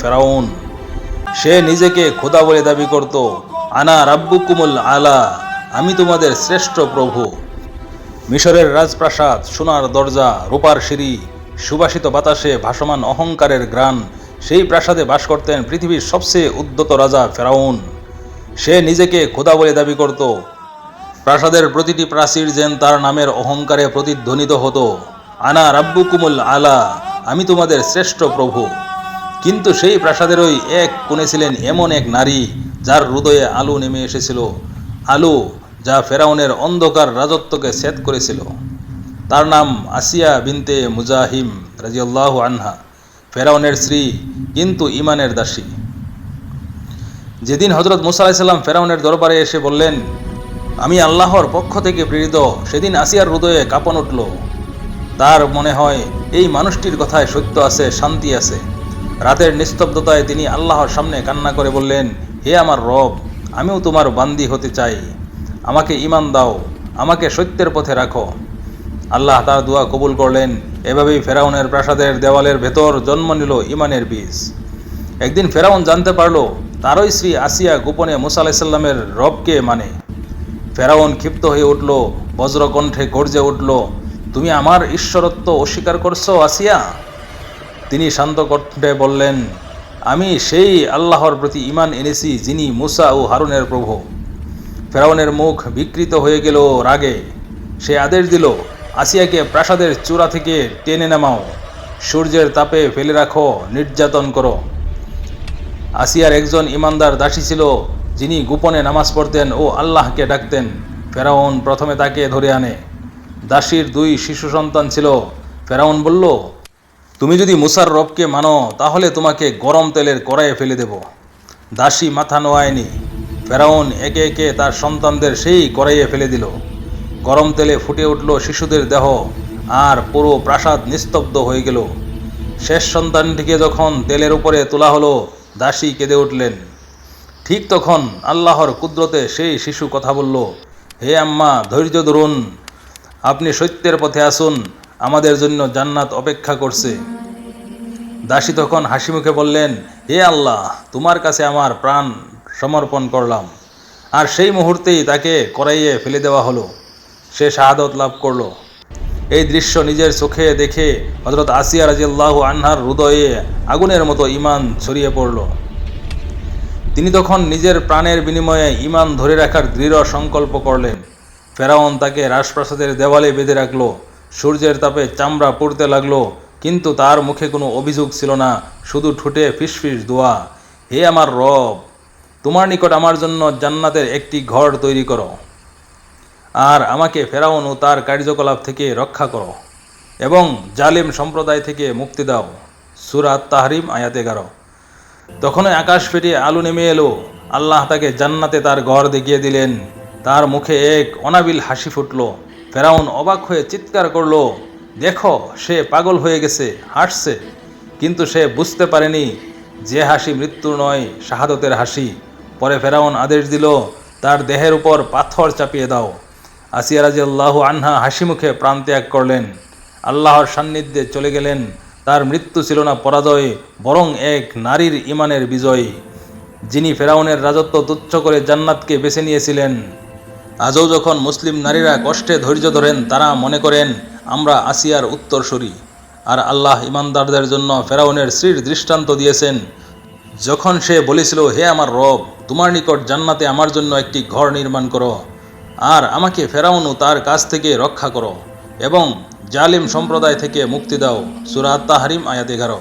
ফেরাউন। সে নিজেকে খোদা বলে দাবি করত, আনা রাব্বুকুমুল আলা, আমি তোমাদের শ্রেষ্ঠ প্রভু। মিশরের রাজপ্রাসাদ, সোনার দরজা, রূপার সিঁড়ি, সুবাসিত বাতাসে ভাসমান অহংকারের গ্রান সেই প্রাসাদে বাস করতেন পৃথিবীর সবচেয়ে উদ্যত রাজা ফেরাউন। সে নিজেকে খোদা বলে দাবি করত, প্রাসাদের প্রতিটি প্রাচীর যেন তার নামের অহংকারে প্রতিধ্বনিত হতো। আনা রাব্বু রাব্বুকুমুল আলা, আমি তোমাদের শ্রেষ্ঠ প্রভু। কিন্তু সেই প্রাসাদেরই এক কোণে ছিলেন এমন এক নারী, যার হৃদয়ে আলো নেমে এসেছিল। আলো যা ফেরাউনের অন্ধকার রাজত্বকে ছেদ করেছিল। তার নাম আসিয়া বিনতে মুজাহিম রাজিউল্লাহ আনহা, ফেরাউনের স্ত্রী কিন্তু ইমানের দাসী। যেদিন হজরত মুসা আলাইসাল্লাম ফেরাউনের দরবারে এসে বললেন, আমি আল্লাহর পক্ষ থেকে প্রেরিত, সেদিন আসিয়ার হৃদয়ে কাঁপন উঠল। তার মনে হয় এই মানুষটির কথায় সত্য আছে, শান্তি আছে। রাতের নিস্তব্ধতায় তিনি আল্লাহর সামনে কান্না করে বললেন, হে আমার রব, আমিও তোমার বান্দি হতে চাই। আমাকে ইমান দাও, আমাকে সত্যের পথে রাখো। আল্লাহ তার দোয়া কবুল করলেন। এভাবেই ফেরাউনের প্রাসাদের দেওয়ালের ভেতর জন্ম নিল ইমানের বীজ। একদিন ফেরাউন জানতে পারল, তারই শ্রী আসিয়া গোপনে মুসা রবকে মানে। ফেরাউন ক্ষিপ্ত হয়ে উঠল, বজ্রকণ্ঠে গর্জে উঠল, তুমি আমার ঈশ্বরত্ব অস্বীকার করছ আসিয়া? তিনি শান্ত কণ্ঠে বললেন, আমি সেই আল্লাহর প্রতি ইমান এনেছি যিনি মুসা ও হারুনের প্রভু। ফেরাউনের মুখ বিকৃত হয়ে গেল রাগে। সে আদেশ দিল, আসিয়াকে প্রাসাদের চূড়া থেকে টেনে নামাও। সূর্যের তাপে ফেলে রাখো, নির্যাতন করো। আসিয়ার একজন ইমানদার দাসী ছিল, যিনি গোপনে নামাজ পড়তেন ও আল্লাহকে ডাকতেন। ফেরাউন প্রথমে তাকে ধরে আনে। দাসীর দুই শিশু সন্তান ছিল। ফেরাউন বলল তুমি যদি মুসার রবকে মানো, তাহলে তোমাকে গরম তেলের কড়াইয়ে ফেলে দেব। দাসী মাথা নোয়ায়নি। ফেরাউন একে একে তার সন্তানদের সেই কড়াইয়ে ফেলে দিল। গরম তেলে ফুটে উঠল শিশুদের দেহ, আর পুরো প্রাসাদ নিস্তব্ধ হয়ে গেল। শেষ সন্তানটিকে যখন তেলের উপরে তোলা হলো, দাসী কেঁদে উঠলেন। ঠিক তখন আল্লাহর কুদরতে সেই শিশু কথা বলল, হে আম্মা, ধৈর্য ধরুন। আপনি সত্যের পথে আসুন। আমাদের জন্য জান্নাত অপেক্ষা করছে। দাসী তখন হাসি মুখে বললেন, হে আল্লাহ, তোমার কাছে আমার প্রাণ সমর্পণ করলাম। আর সেই মুহূর্তেই তাকে করাইয়ে ফেলে দেওয়া হলো। সে শাহাদত লাভ করল। এই দৃশ্য নিজের চোখে দেখে হজরত আসিয়া রাজিয়াল্লাহ আনহার হৃদয়ে আগুনের মতো ইমান ছড়িয়ে পড়ল। তিনি তখন নিজের প্রাণের বিনিময়ে ইমান ধরে রাখার দৃঢ় সংকল্প করলেন। ফেরাউন তাকে রাজপ্রাসাদের দেওয়ালে বেঁধে রাখল। সূর্যের তাপে চামড়া পড়তে লাগল, কিন্তু তার মুখে কোনো অভিযোগ ছিল না, শুধু ঠোঁটে ফিসফিস দোয়া, হে আমার রব, তোমার নিকট আমার জন্য জান্নাতের একটি ঘর তৈরি করো, আর আমাকে ফেরাউন ও তার কার্যকলাপ থেকে রক্ষা করো এবং জালিম সম্প্রদায় থেকে মুক্তি দাও। সুরাত তাহরিম আয়াত এগারো। তখনই আকাশ ফেটে আলু নেমে এলো। আল্লাহ তাকে জান্নাতে তার ঘর দেখিয়ে দিলেন। তার মুখে এক অনাবিল হাসি ফুটল। ফেরাউন অবাক হয়ে চিৎকার করল, দেখো, সে পাগল হয়ে গেছে, হাসছে। কিন্তু সে বুঝতে পারেনি যে হাসি মৃত্যু নয়, শাহাদতের হাসি। পরে ফেরাউন আদেশ দিল, তার দেহের উপর পাথর চাপিয়ে দাও। আসিয়া রাজি আল্লাহ আনহা হাসি মুখে প্রাণ ত্যাগ করলেন। আল্লাহর সান্নিধ্যে চলে গেলেন। তার মৃত্যু ছিল না পরাজয়, বরং এক নারীর ইমানের বিজয়। যিনি ফেরাউনের রাজত্ব তুচ্ছ করে জান্নাতকে বেছে নিয়েছিলেন আজও যখন মুসলিম নারীরা কষ্টে ধৈর্য ধরেন, তারা মনে করেন, আমরা আসিয়ার উত্তরসূরি। আর আল্লাহ ইমানদারদের জন্য ফেরাউনের শ্রীর দৃষ্টান্ত দিয়েছেন, যখন সে বলেছিল, হে আমার রব, তোমার নিকট জান্নাতে আমার জন্য একটি ঘর নির্মাণ করো, আর আমাকে ফেরাউন ও তার কাছ থেকে রক্ষা করো এবং জালিম সম্প্রদায় থেকে মুক্তি দাও সুরাত তাহারিম আয়াত এগারো।